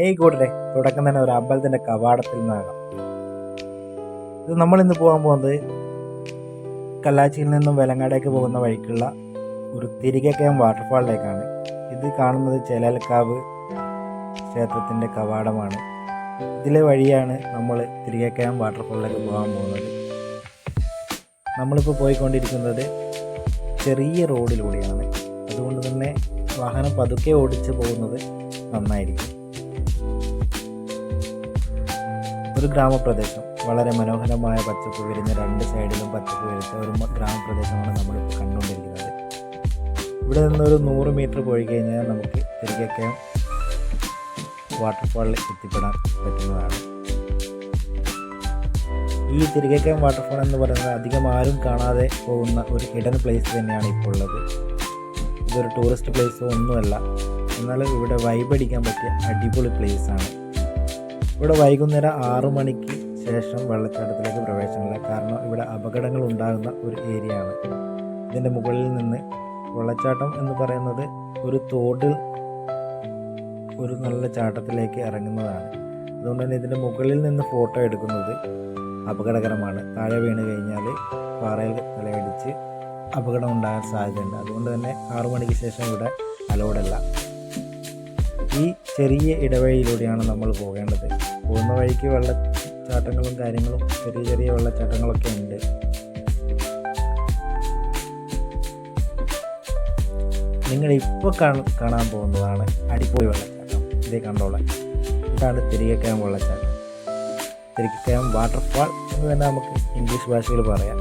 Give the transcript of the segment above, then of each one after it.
ഏയ് കൂട്ടരെ തുടക്കം തന്നെ ഒരു അമ്പലത്തിന്റെ കവാടത്തിൽ നിന്നാകാം. ഇത് നമ്മൾ ഇന്ന് പോകാൻ പോകുന്നത് കല്ലാച്ചിയിൽ നിന്നും വെലങ്ങാടേക്ക് പോകുന്ന വഴിക്കുള്ള ഒരു തിരികെക്കയം വാട്ടർഫാളിലേക്കാണ്. ഇത് കാണുന്നത് ചെലൽക്കാവ് ക്ഷേത്രത്തിന്റെ കവാടമാണ്. ഇതിലെ വഴിയാണ് നമ്മൾ തിരികെക്കയം വാട്ടർഫാളിലേക്ക് പോകാൻ പോകുന്നത്. നമ്മളിപ്പോൾ പോയിക്കൊണ്ടിരിക്കുന്നത് ചെറിയ റോഡിലൂടെയാണ്. അതുകൊണ്ട് തന്നെ വാഹനം പതുക്കെ ഓടിച്ച് പോകുന്നത് നന്നായിരിക്കും. ഒരു ഗ്രാമപ്രദേശം. വളരെ മനോഹരമായ പച്ചപ്പ് വിരിഞ്ഞ രണ്ട് സൈഡിലും പച്ചപ്പ് വിരിച്ച ഒരു ഗ്രാമപ്രദേശമാണ് നമ്മളിപ്പോൾ കണ്ടുകൊണ്ടിരിക്കുന്നത്. ഇവിടെ നിന്നൊരു നൂറ് മീറ്റർ പോയി കഴിഞ്ഞാൽ നമുക്ക് തിരികെ വാട്ടർഫാളിൽ എത്തിപ്പെടാൻ പറ്റുന്നതാണ്. ഈ തിരികെക്കയം വാട്ടർഫാൾ എന്ന് പറയുന്നത് അധികം ആരും കാണാതെ പോകുന്ന ഒരു ഹിഡൻ പ്ലേസ് തന്നെയാണ് ഇപ്പോൾ ഉള്ളത്. ഇതൊരു ടൂറിസ്റ്റ് പ്ലേസോ ഒന്നുമല്ല. എന്നാൽ ഇവിടെ വൈബടിക്കാൻ പറ്റിയ അടിപൊളി പ്ലേസാണ് ഇവിടെ വൈകുന്നേരം ആറു മണിക്ക് ശേഷം വെള്ളച്ചാട്ടത്തിലേക്ക് പ്രവേശനമില്ല. കാരണം ഇവിടെ അപകടങ്ങൾ ഉണ്ടാകുന്ന ഒരു ഏരിയ ആണ് ഇതിന്റെ മുകളിൽ നിന്ന് വെള്ളച്ചാട്ടം എന്ന് പറയുന്നത് ഒരു തോടിൽ ഒരു നല്ല ചാട്ടത്തിലേക്ക് ഇറങ്ങുന്നതാണ്. അതുകൊണ്ട് തന്നെ ഇതിന്റെ മുകളിൽ നിന്ന് ഫോട്ടോ എടുക്കുന്നത് അപകടകരമാണ്. താഴെ വീണ് കഴിഞ്ഞാൽ പാറയിൽ തലയടിച്ച് അപകടം ഉണ്ടാകാൻ സാധ്യതയുണ്ട്. അതുകൊണ്ട് തന്നെ ആറു മണിക്ക് ശേഷം ഇവിടെ അലോഡല്ല. ഈ ചെറിയ ഇടവഴിയിലൂടെയാണ് നമ്മൾ പോകേണ്ടത്. പോകുന്ന വഴിക്ക് വെള്ളച്ചാട്ടങ്ങളും കാര്യങ്ങളും ചെറിയ ചെറിയ വെള്ളച്ചാട്ടങ്ങളൊക്കെ ഉണ്ട്. നിങ്ങൾ ഇപ്പോൾ കാണാൻ പോകുന്നതാണ് അടിപൊളി വെള്ളച്ചാട്ടം. ഇതേ കണ്ടോളാം. ഇതാണ് തിരികെക്കയം വെള്ളച്ചാട്ടം. തിരികെക്കയം വാട്ടർഫാൾ എന്ന് തന്നെ നമുക്ക് ഇംഗ്ലീഷ് ഭാഷയിൽ പറയാം.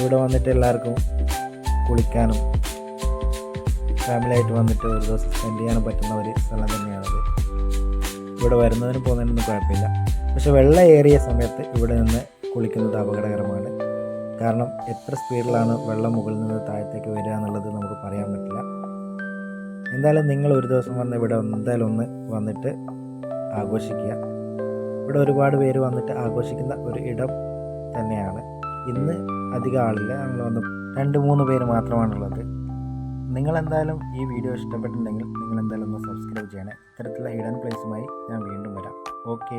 ഇവിടെ വന്നിട്ട് എല്ലാവർക്കും കുളിക്കാനും ഫാമിലി ആയിട്ട് വന്നിട്ട് ഒരു ദിവസം സ്പെൻഡ് ചെയ്യാൻ പറ്റുന്ന ഒരു സ്ഥലം തന്നെയാണത്. ഇവിടെ വരുന്നതിനും പോകുന്നതിനൊന്നും കുഴപ്പമില്ല. പക്ഷെ വെള്ളം ഏറിയ സമയത്ത് ഇവിടെ നിന്ന് കുളിക്കുന്നത് അപകടകരമാണ്. കാരണം എത്ര സ്പീഡിലാണ് വെള്ളം മുകളിൽ നിന്ന് താഴത്തേക്ക് വരിക എന്നുള്ളത് നമുക്ക് പറയാൻ പറ്റില്ല. എന്തായാലും നിങ്ങൾ ഒരു ദിവസം വന്ന് ഇവിടെ എന്തായാലും ഒന്ന് വന്നിട്ട് ആഘോഷിക്കുക. ഇവിടെ ഒരുപാട് പേര് വന്നിട്ട് ആഘോഷിക്കുന്ന ഒരു ഇടം തന്നെയാണ്. ഇന്ന് അധികം ആളില്ല. ഞങ്ങൾ വന്ന് രണ്ട് മൂന്ന് പേര് മാത്രമാണുള്ളത്. നിങ്ങൾ എന്തായാലും ഈ വീഡിയോ ഇഷ്ടപ്പെട്ടിട്ടുണ്ടെങ്കിൽ നിങ്ങൾ എന്തായാലും ഒന്ന് സബ്സ്ക്രൈബ് ചെയ്യണേ. ഇത്തരത്തിലുള്ള ഹിഡൻ പ്ലേസുമായി ഞാൻ വീണ്ടും വരാം. ഓക്കെ